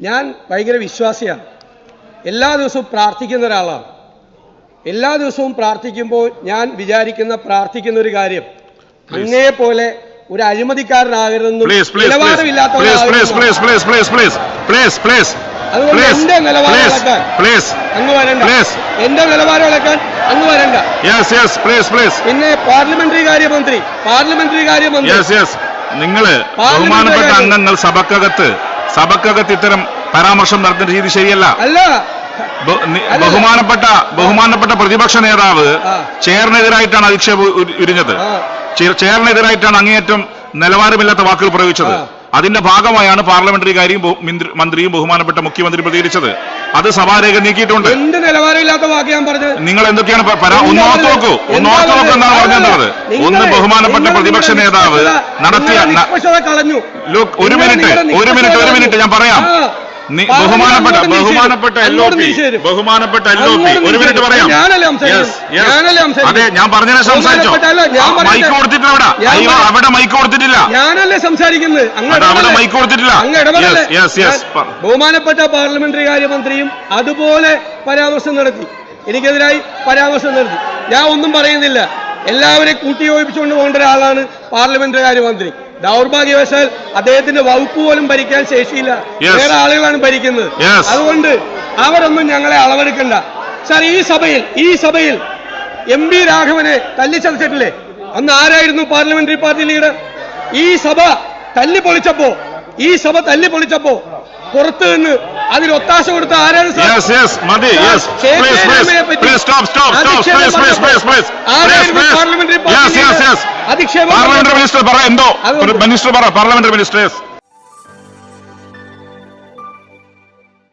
ഞാൻ ഭയങ്കര വിശ്വാസിയാണ്. എല്ലാ ദിവസവും പ്രാർത്ഥിക്കുന്ന ഒരാളാണ്. എല്ലാ ദിവസവും പ്രാർത്ഥിക്കുമ്പോൾ ഞാൻ വിചാരിക്കുന്ന പ്രാർത്ഥിക്കുന്ന ഒരു കാര്യം അങ്ങേ പോലെ ഒരു അഴിമതിക്കാരനാകരുതെന്നും അതുകൊണ്ട് എന്റെ നിലവാരം ഇളക്കാൻ അങ്ങ് വരണ്ട. എന്റെ നിലവാരം ഇളക്കാൻ അങ്ങ് പിന്നെ പാർലമെന്ററി കാര്യമന്ത്രി. പാർലമെന്ററി കാര്യമന്ത്രി. നിങ്ങൾ ബഹുമാനപ്പെട്ട. അംഗങ്ങൾ സഭക്കകത്ത് സഭക്കകത്ത് ഇത്തരം പരാമർശം നടത്തുന്ന രീതി ശരിയല്ല. അല്ല. ബഹുമാനപ്പെട്ട ബഹുമാനപ്പെട്ട പ്രതിപക്ഷ നേതാവ് ചേറിനെതിരായിട്ടാണ് അധിക്ഷേപം ഉരിഞ്ഞത്. ചേറിനെതിരായിട്ടാണ് അങ്ങേയറ്റം നിലവാരമില്ലാത്ത വാക്കുകൾ പ്രയോഗിച്ചത്. അതിന്റെ ഭാഗമായാണ് പാർലമെന്ററി കാര്യം മന്ത്രിയും ബഹുമാനപ്പെട്ട മുഖ്യമന്ത്രി പ്രതികരിച്ചത്. അത് സഭാരേഖ നീക്കിയിട്ടുണ്ട്. എന്ത് നിലവാരമില്ലാത്ത വാക്ക് ഞാൻ പറഞ്ഞത്? നിങ്ങൾ എന്തൊക്കെയാണ് ഒന്ന് ഓർത്ത് പറഞ്ഞത്? നോക്കൂ. ഒന്ന് ഓർത്ത് നോക്കൂ പറഞ്ഞത്? എന്താണ് പറഞ്ഞിട്ടുള്ളത് ഒന്ന് ബഹുമാനപ്പെട്ട പ്രതിപക്ഷ നേതാവ് നടത്തിയ ഒരു മിനിറ്റ് ഒരു മിനിറ്റ് ഒരു മിനിറ്റ് ഞാൻ പറയാം. ബഹുമാനപ്പെട്ട ബഹുമാനപ്പെട്ട. എൽ ഒ പി ബഹുമാനപ്പെട്ട എൽ ഒ പി ഒരു മിനിറ്റ് പറയാം. ഞാനല്ലേ സംസാരിക്കുന്നത്? Yes, yes. സംസാരിക്കുന്നത്? അതെ ഞാൻ സംസാരിച്ചോ? മൈക്ക് കൊടുത്തിട്ടില്ല അവിടെ. ഞാൻ അയ്യോ പറ- അവിടെ മൈക്ക് കൊടുത്തിട്ടില്ല. ഞാനല്ലേ സംസാരിക്കുന്നത്? അവിടെ മൈക്ക് കൊടുത്തിട്ടില്ല. ബഹുമാനപ്പെട്ട പാർലമെന്ററി കാര്യമന്ത്രിയും അതുപോലെ പരാമർശം നടത്തി. എനിക്കെതിരായി പരാമർശം നടത്തി. ഞാൻ ഒന്നും പറയുന്നില്ല. എല്ലാവരെയും കൂട്ടിയോജിപ്പിച്ചുകൊണ്ട് പോകേണ്ട ഒരാളാണ് പാർലമെന്ററി കാര്യമന്ത്രി. ദൗർഭാഗ്യവശാൽ അദ്ദേഹത്തിന്റെ വകുപ്പ് പോലും ഭരിക്കാൻ ശേഷിയില്ല. വേറെ ആളുകളാണ് ഭരിക്കുന്നത്. അതുകൊണ്ട് അവരൊന്നും ഞങ്ങളെ അളവെടുക്കണ്ട. സാർ ഈ സഭയിൽ ഈ സഭയിൽ എം പി രാഘവനെ തല്ലിച്ചതച്ചിട്ടില്ലേ? അന്ന് ആരായിരുന്നു പാർലമെന്ററി പാർട്ടി ലീഡർ? ഈ സഭ തല്ലി പൊളിച്ചപ്പോ ഈ സഭ തല്ലി പൊളിച്ചപ്പോ പുറത്തു നിന്ന് അതിന് ഒത്താശ കൊടുത്ത ആരാണ് പാർലമെന്ററി മിനിസ്റ്റർ പറ എന്തോ? മിനിസ്റ്റർ പറ പാർലമെന്ററി മിനിസ്റ്റർ യെസ്